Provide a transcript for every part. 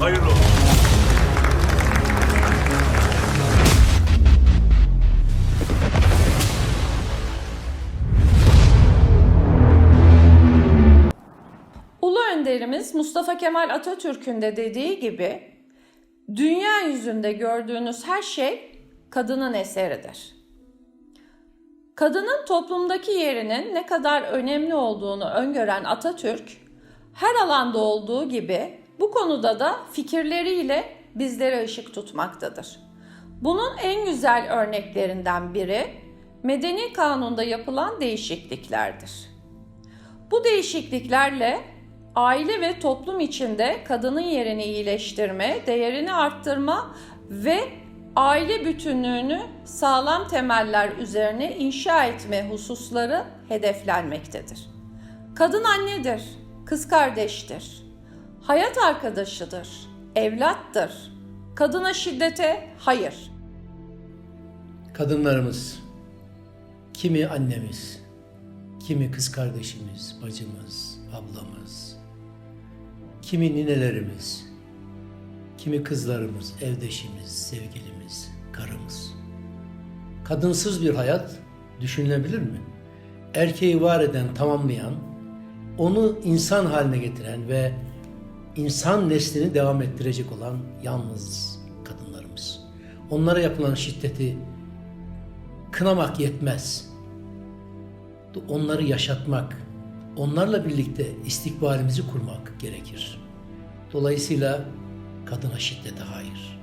Hayırlı olsun. Ulu önderimiz Mustafa Kemal Atatürk'ün de dediği gibi dünya yüzünde gördüğünüz her şey kadının eseridir. Kadının toplumdaki yerinin ne kadar önemli olduğunu öngören Atatürk, her alanda olduğu gibi bu konuda da fikirleriyle bizlere ışık tutmaktadır. Bunun en güzel örneklerinden biri Medeni Kanun'da yapılan değişikliklerdir. Bu değişikliklerle aile ve toplum içinde kadının yerini iyileştirme, değerini arttırma ve aile bütünlüğünü sağlam temeller üzerine inşa etme hususları hedeflenmektedir. Kadın annedir, kız kardeştir, hayat arkadaşıdır, evlattır. Kadına şiddete hayır. Kadınlarımız, kimi annemiz, kimi kız kardeşimiz, bacımız, ablamız, kimi ninelerimiz, kimi kızlarımız, evdeşimiz, sevgilimiz, karımız. Kadınsız bir hayat düşünülebilir mi? Erkeği var eden, tamamlayan, onu insan haline getiren ve insan neslini devam ettirecek olan yalnız kadınlarımız. Onlara yapılan şiddeti kınamak yetmez. Onları yaşatmak, onlarla birlikte istikbalimizi kurmak gerekir. Dolayısıyla kadına şiddete hayır.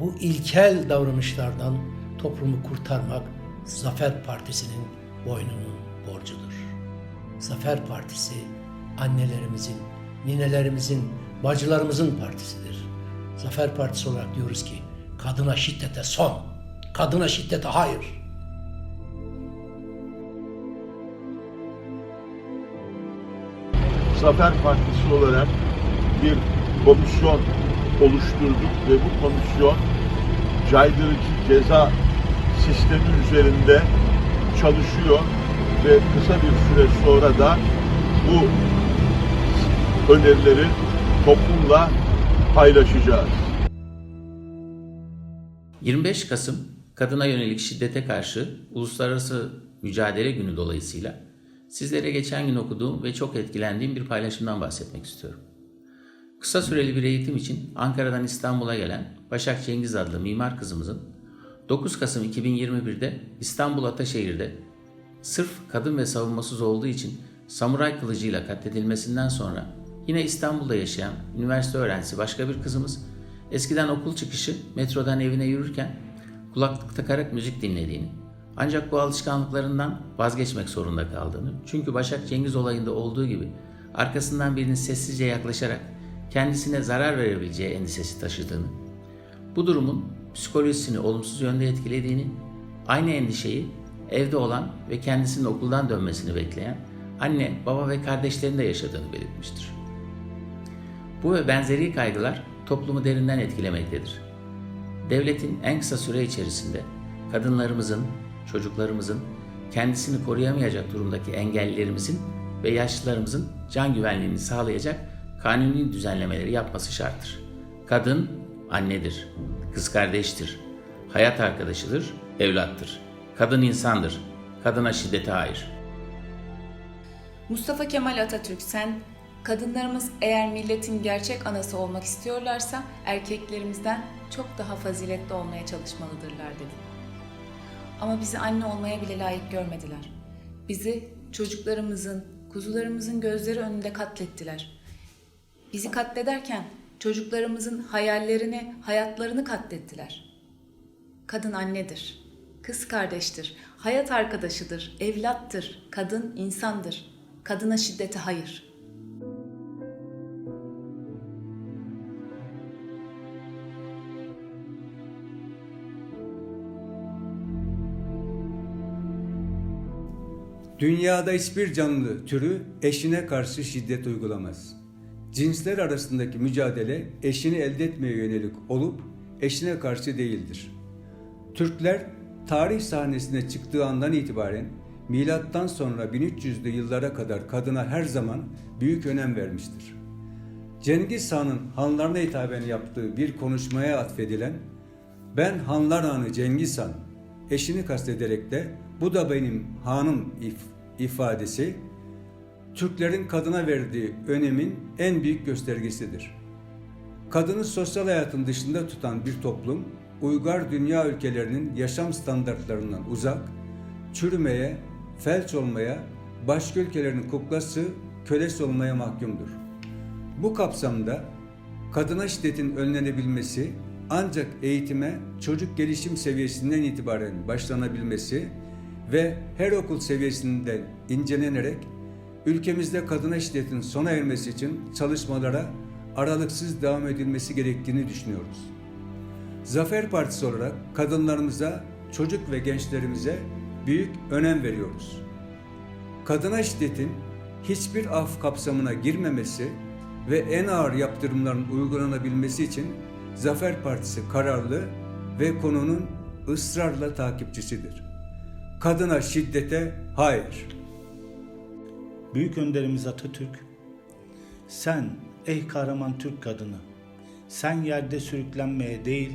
Bu ilkel davranışlardan toplumu kurtarmak Zafer Partisi'nin boynunun borcudur. Zafer Partisi annelerimizin, ninelerimizin, bacılarımızın partisidir. Zafer Partisi olarak diyoruz ki kadına şiddete son, kadına şiddete hayır. Zafer Partisi olarak bir komisyon oluşturduk ve bu komisyon caydırıcı ceza sistemi üzerinde çalışıyor ve kısa bir süre sonra da bu önerileri toplumla paylaşacağız. 25 Kasım kadına yönelik şiddete karşı Uluslararası Mücadele Günü dolayısıyla sizlere geçen gün okuduğum ve çok etkilendiğim bir paylaşımdan bahsetmek istiyorum. Kısa süreli bir eğitim için Ankara'dan İstanbul'a gelen Başak Cengiz adlı mimar kızımızın 9 Kasım 2021'de İstanbul Ataşehir'de sırf kadın ve savunmasız olduğu için samuray kılıcıyla katledilmesinden sonra yine İstanbul'da yaşayan üniversite öğrencisi başka bir kızımız eskiden okul çıkışı metrodan evine yürürken kulaklık takarak müzik dinlediğini ancak bu alışkanlıklarından vazgeçmek zorunda kaldığını çünkü Başak Cengiz olayında olduğu gibi arkasından birinin sessizce yaklaşarak kendisine zarar verebileceği endişesi taşıdığını, bu durumun psikolojisini olumsuz yönde etkilediğini, aynı endişeyi evde olan ve kendisinin okuldan dönmesini bekleyen anne, baba ve kardeşlerinin de yaşadığını belirtmiştir. Bu ve benzeri kaygılar toplumu derinden etkilemektedir. Devletin en kısa süre içerisinde kadınlarımızın, çocuklarımızın, kendisini koruyamayacak durumdaki engellilerimizin ve yaşlılarımızın can güvenliğini sağlayacak kanuni düzenlemeleri yapması şarttır. Kadın annedir, kız kardeştir, hayat arkadaşıdır, evlattır. Kadın insandır, kadına şiddete hayır. Mustafa Kemal Atatürk sen kadınlarımız eğer milletin gerçek anası olmak istiyorlarsa erkeklerimizden çok daha faziletli olmaya çalışmalıdırlar dedi. Ama bizi anne olmaya bile layık görmediler. Bizi çocuklarımızın, kuzularımızın gözleri önünde katlettiler. Bizi katlederken çocuklarımızın hayallerini, hayatlarını katlettiler. Kadın annedir, kız kardeştir, hayat arkadaşıdır, evlattır, kadın insandır. Kadına şiddete hayır. Dünyada hiçbir canlı türü eşine karşı şiddet uygulamaz. Cinsler arasındaki mücadele eşini elde etmeye yönelik olup eşine karşı değildir. Türkler tarih sahnesine çıktığı andan itibaren milattan sonra 1300'lü yıllara kadar kadına her zaman büyük önem vermiştir. Cengiz Han'ın hanlarına hitaben yaptığı bir konuşmaya atfedilen ben hanlar hanı Cengiz Han eşini kastederek de bu da benim hanım if ifadesi Türklerin kadına verdiği önemin en büyük göstergesidir. Kadını sosyal hayatın dışında tutan bir toplum, uygar dünya ülkelerinin yaşam standartlarından uzak, çürümeye, felç olmaya, başka ülkelerin kuklası, kölesi olmaya mahkumdur. Bu kapsamda kadına şiddetin önlenebilmesi ancak eğitime çocuk gelişim seviyesinden itibaren başlanabilmesi ve her okul seviyesinden incelenerek ülkemizde kadına şiddetin sona ermesi için çalışmalara aralıksız devam edilmesi gerektiğini düşünüyoruz. Zafer Partisi olarak kadınlarımıza, çocuk ve gençlerimize büyük önem veriyoruz. Kadına şiddetin hiçbir af kapsamına girmemesi ve en ağır yaptırımların uygulanabilmesi için Zafer Partisi kararlı ve konunun ısrarla takipçisidir. Kadına şiddete hayır. Büyük önderimiz Atatürk, sen ey kahraman Türk kadını, sen yerde sürüklenmeye değil,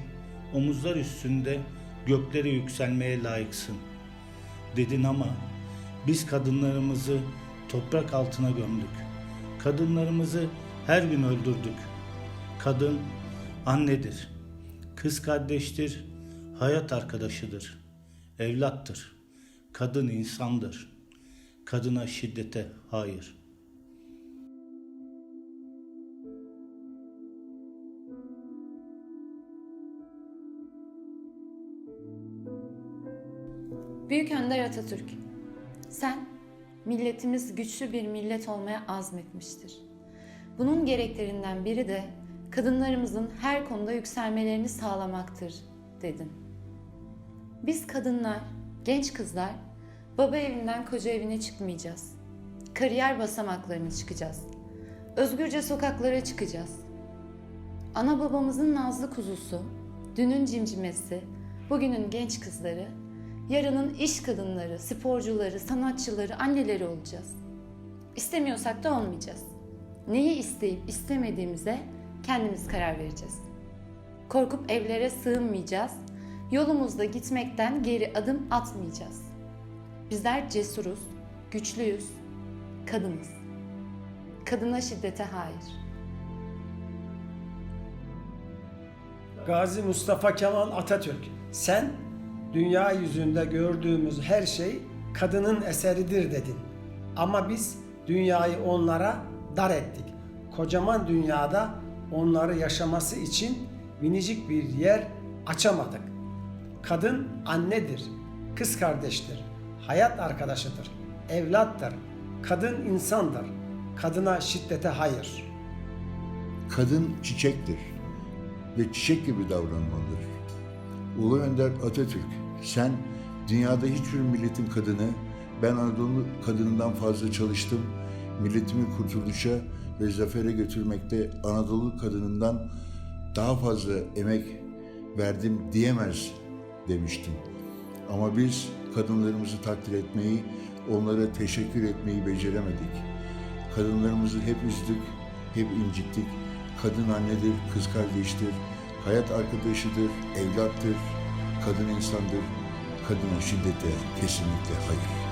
omuzlar üstünde göklere yükselmeye layıksın. Dedin ama biz kadınlarımızı toprak altına gömdük. Kadınlarımızı her gün öldürdük. Kadın annedir, kız kardeştir, hayat arkadaşıdır, evlattır. Kadın insandır. Kadına şiddete hayır. Büyük Önder Atatürk, sen milletimiz güçlü bir millet olmaya azmetmiştir. Bunun gereklerinden biri de kadınlarımızın her konuda yükselmelerini sağlamaktır dedin. Biz kadınlar, genç kızlar baba evinden koca evine çıkmayacağız. Kariyer basamaklarını çıkacağız. Özgürce sokaklara çıkacağız. Ana babamızın nazlı kuzusu, dünün cimcimesi, bugünün genç kızları, yarının iş kadınları, sporcuları, sanatçıları, anneleri olacağız. İstemiyorsak da olmayacağız. Neyi isteyip istemediğimize kendimiz karar vereceğiz. Korkup evlere sığınmayacağız. Yolumuzda gitmekten geri adım atmayacağız. Bizler cesuruz, güçlüyüz, kadınız. Kadına şiddete hayır. Gazi Mustafa Kemal Atatürk, sen dünya yüzünde gördüğümüz her şey kadının eseridir dedin. Ama biz dünyayı onlara dar ettik. Kocaman dünyada onları yaşaması için minicik bir yer açamadık. Kadın annedir, kız kardeştir, hayat arkadaşıdır, evlattır, kadın insandır. Kadına şiddete hayır. Kadın çiçektir ve çiçek gibi davranmalıdır. Ulu Önder Atatürk, sen dünyada hiçbir milletin kadını, ben Anadolu kadınından fazla çalıştım, milletimi kurtuluşa ve zafere götürmekte Anadolu kadınından daha fazla emek verdim diyemez demiştin. Ama biz kadınlarımızı takdir etmeyi, onlara teşekkür etmeyi beceremedik. Kadınlarımızı hep üzdük, hep incittik. Kadın annedir, kız kardeştir, hayat arkadaşıdır, evlattır, kadın insandır. Kadına şiddete kesinlikle hayır.